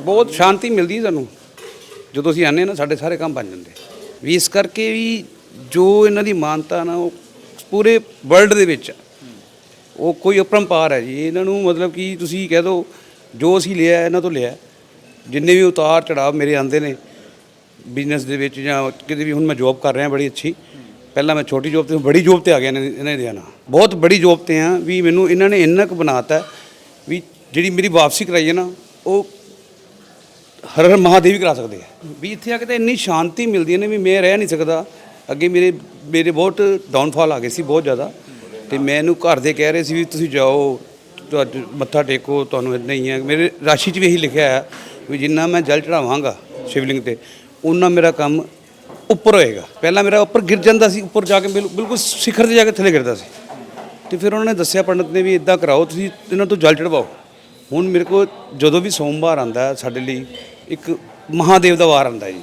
ਬਹੁਤ ਸ਼ਾਂਤੀ ਮਿਲਦੀ ਸਾਨੂੰ। ਜਦੋਂ ਅਸੀਂ ਆਨੇ ਨਾ, ਸਾਡੇ ਸਾਰੇ ਕੰਮ ਬਣ ਜਾਂਦੇ। ਵੀ ਇਸ ਕਰਕੇ ਵੀ ਜੋ ਇਹਨਾਂ ਦੀ ਮਾਨਤਾ ਨਾ, ਉਹ ਪੂਰੇ ਵਰਲਡ ਦੇ ਵਿੱਚ ਉਹ ਕੋਈ ਅਪਰੰਪਾਰ ਹੈ ਜੀ। ਇਹਨਾਂ ਨੂੰ ਮਤਲਬ ਕਿ ਤੁਸੀਂ ਕਹਿ ਦਿਓ ਜੋ ਅਸੀਂ ਲਿਆ, ਇਹਨਾਂ ਤੋਂ ਲਿਆ। ਜਿੰਨੇ ਵੀ ਉਤਾਰ ਚੜਾਵ ਮੇਰੇ ਆਂਦੇ ਨੇ ਬਿਜ਼ਨਸ ਦੇ ਵਿੱਚ ਜਾਂ ਕਿਤੇ ਵੀ ਹੁਣ ਮੈਂ ਜੌਬ ਕਰ ਰਿਹਾ ਬੜੀ ਅੱਛੀ। ਪਹਿਲਾਂ ਮੈਂ ਛੋਟੀ ਜੌਬ ਤੇ, ਹੁਣ ਬੜੀ ਜੌਬ ਤੇ ਆ ਗਿਆ ਇਹਨਾਂ ਇਹਨਾਂ ਦੇ ਨਾਲ ਬਹੁਤ ਬੜੀ ਜੌਬ ਤੇ ਆ ਵੀ ਮੈਨੂੰ ਇਹਨਾਂ ਨੇ ਇੰਨਾ ਕੁ ਬਣਾਤਾ ਵੀ ਜਿਹੜੀ ਮੇਰੀ ਵਾਪਸੀ ਕਰਾਈ ਹੈ ਨਾ, ਉਹ ਹਰ ਹਰ ਮਹਾਦੇਵ ਕਰਾ ਸਕਦੇ ਆ। ਵੀ ਇੱਥੇ ਆ ਕੇ ਤਾਂ ਇੰਨੀ ਸ਼ਾਂਤੀ ਮਿਲਦੀ ਹੈ ਨੇ ਵੀ ਮੈਂ ਰਹਿ ਨਹੀਂ ਸਕਦਾ। ਅੱਗੇ ਮੇਰੇ ਮੇਰੇ ਬਹੁਤ ਡਾਊਨਫਾਲ ਆ ਗਏ ਸੀ ਬਹੁਤ ਜ਼ਿਆਦਾ। ਤੇ ਮੈਨੂੰ ਘਰ ਦੇ ਕਹਿ ਰਹੇ ਸੀ ਵੀ ਤੁਸੀਂ ਜਾਓ, ਤੁਹਾਡੇ ਮੱਥਾ ਟੇਕੋ, ਤੁਹਾਨੂੰ ਇਦਾਂ ਹੀ ਹੈ। ਮੇਰੇ ਰਾਸ਼ੀ 'ਚ ਵੀ ਇਹੀ ਲਿਖਿਆ ਹੈ ਵੀ ਜਿੰਨਾ ਮੈਂ ਜਲ ਚੜਾਵਾਂਗਾ ਸ਼ਿਵਲਿੰਗ ਤੇ ਉਹਨਾਂ ਮੇਰਾ ਕੰਮ ਉੱਪਰ ਹੋਏਗਾ। ਪਹਿਲਾਂ ਮੇਰਾ ਉੱਪਰ ਗਿਰ ਜਾਂਦਾ ਸੀ, ਉੱਪਰ ਜਾ ਕੇ ਬਿਲ- ਬਿਲਕੁਲ ਸਿਖਰ ਤੇ ਜਾ ਕੇ ਥੱਲੇ ਗਿਰਦਾ ਸੀ। ਤੇ ਫਿਰ ਉਹਨਾਂ ਨੇ ਦੱਸਿਆ ਪੰਡਤ ਨੇ ਵੀ ਇਦਾਂ ਕਰਾਓ, ਤੁਸੀਂ ਇਹਨਾਂ ਤੋਂ ਜਲ ਚੜਵਾਓ ਹੁਣ ਮੇਰੇ ਕੋਲ ਜਦੋਂ ਵੀ ਸੋਮਵਾਰ ਆਂਦਾ ਸਾਡੇ ਲਈ ਇੱਕ ਮਹਾਦੇਵ ਦਾ ਵਾਰ ਆਉਂਦਾ ਜੀ।